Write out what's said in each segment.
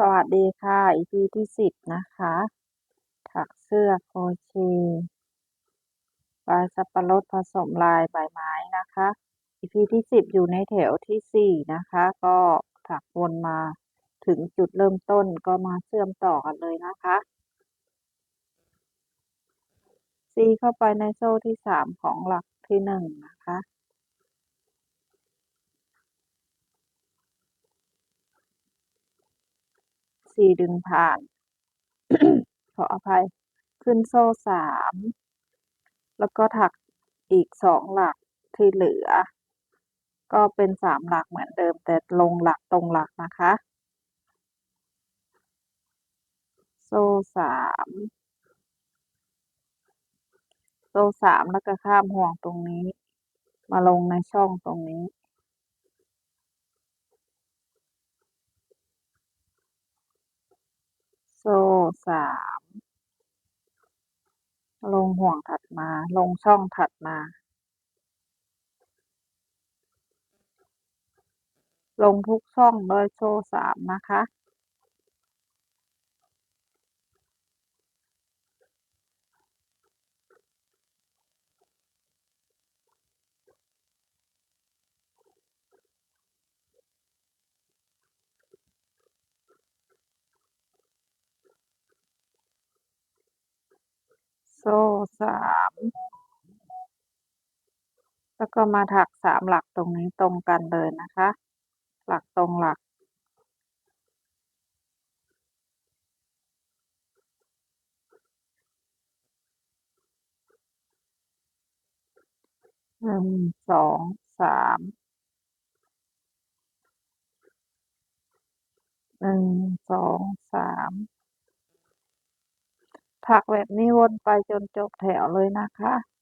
สวัสดีค่ะ EP ที่สิบนะคะ ถักเสื้อโคเชลายสับปะรดผสมลายใบไม้นะคะ EP ที่สิบอยู่ในแถวที่สี่นะคะ ก็ถักวนมาถึงจุดเริ่มต้นก็มาเชื่อมต่อกันเลยนะคะซีเข้าไปในโซ่ที่สามของหลักที่หนึ่งนะคะ สี่ดึงผ่าน ขออภัย ขึ้นโซ่สาม แล้วก็ถักอีกสองหลักที่เหลือ ก็เป็นสามหลักเหมือนเดิม แต่ลงหลักตรงหลักนะคะ โซ่สามโซ่สามแล้วก็ข้ามห่วงตรงนี้ มาลงในช่องตรงนี้ โซ่ สามลงห่วงถัดมา ลงช่องถัดมา ลงทุกช่องด้วยโซ่สามนะคะ ซ่สามแล้วก็มาถักสามหลักตรงนี้ตรงกันเลยนะคะ หลักตรงหลัก หนึ่งสองสามหนึ่งสองสาม ถักแบบนี้วนไปจนจบแถวเลยนะคะ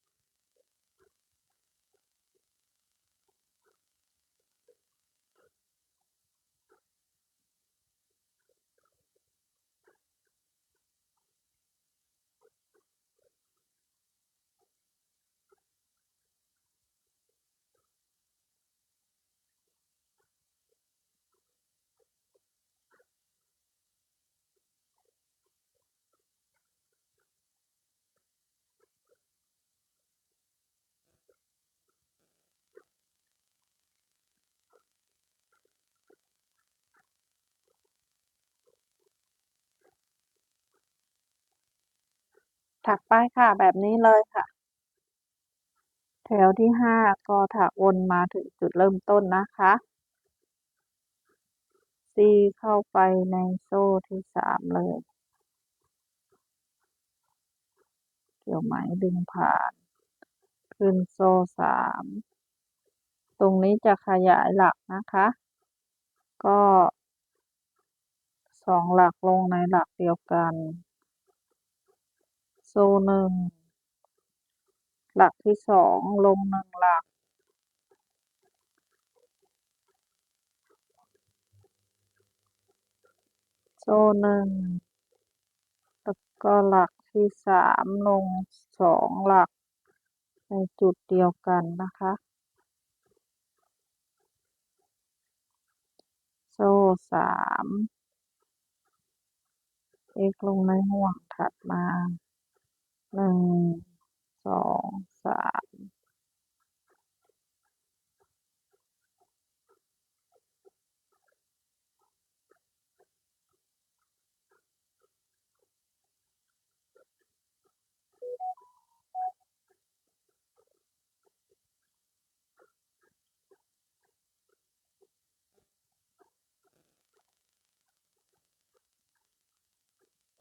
ถักไปค่ะแบบนี้เลยค่ะ แถวที่ห้าก็ถักวนมาถึงจุดเริ่มต้นนะคะซีเข้าไปในโซ่ที่สามเลย เกี่ยวไหมดึงผ่าน ขึ้นโซ่สามตรงนี้จะขยายหลักนะคะ ก็สองหลักลงในหลักเดียวกัน โซ่หนึ่งหลักที่สองลงหนึ่งหลัก โซ่หนึ่งแล้วก็หลักที่สามลงสองหลัก ในจุดเดียวกันนะคะ โซ่สาม x ลงในห่วงถัดมา หนึ่งสองสาม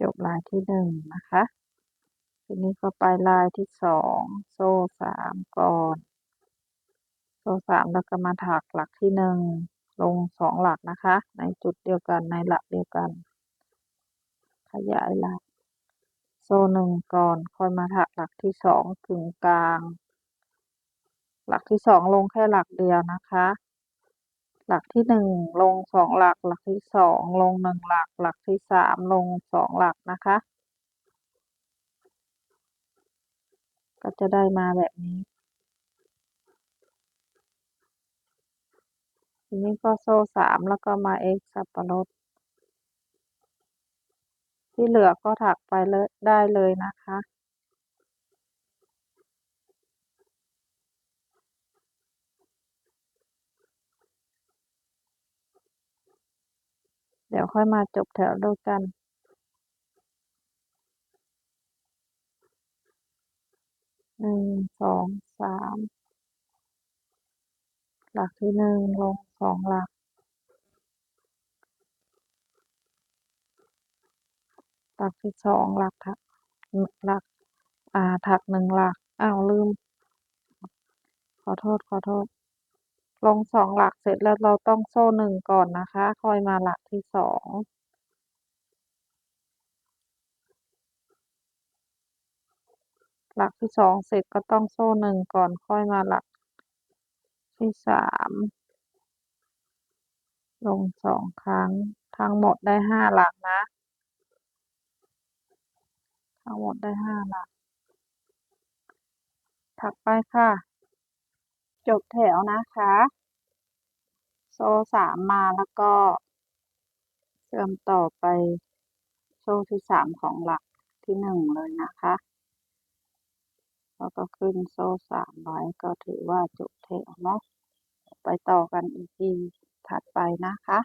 จบลายที่หนึ่งนะคะ ทีนี้ก็ไปลายที่สองโซ่สามก่อน โซ่สามแล้วก็มาถักหลักที่หนึ่งลงสองหลักนะคะ ในจุดเดียวกันในหลักเดียวกัน ขยายหลัก โซ่หนึ่งก่อนค่อยมาถักหลักที่สองถึงกลาง หลักที่สองลงแค่หลักเดียวนะคะ หลักที่หนึ่งลงสองหลัก หลักที่สองลงหนึ่งหลัก หลักที่สามลงสองหลักนะคะ ก็จะได้มาแบบนี้ ทีนี้ก็โซ่สามแล้วก็มา x สับปะรด ที่เหลือก็ถักไปเลยได้เลยนะคะเดี๋ยวค่อยมาจบแถวด้วยกัน หนึ่งสองสามหลักที่หนึ่งลงสองหลัก หลักที่สองหลักถักหลัก อ่า ถักหนึ่งหลัก อ้าว ลืม ขอโทษ ขอโทษ ลงสองหลักเสร็จแล้วเราต้องโซ่หนึ่งก่อนนะคะ ค่อยมาหลักที่สอง หลักที่สองเสร็จก็ต้องโซ่หนึ่งก่อนค่อยมาหลักที่สามลงสองครั้ง ทั้งหมดได้ห้าหลักนะ ทั้งหมดได้ห้าหลัก ถักไปค่ะ จบแถวนะคะ โซ่สามมาแล้วก็เชื่อมต่อไปโซ่ที่สามของหลักที่หนึ่งเลยนะคะ แล้วก็ขึ้นโซ่สามไว้ก็ถือว่าจบแถวเนาะไปต่อกันอีพีถัดไปนะคะ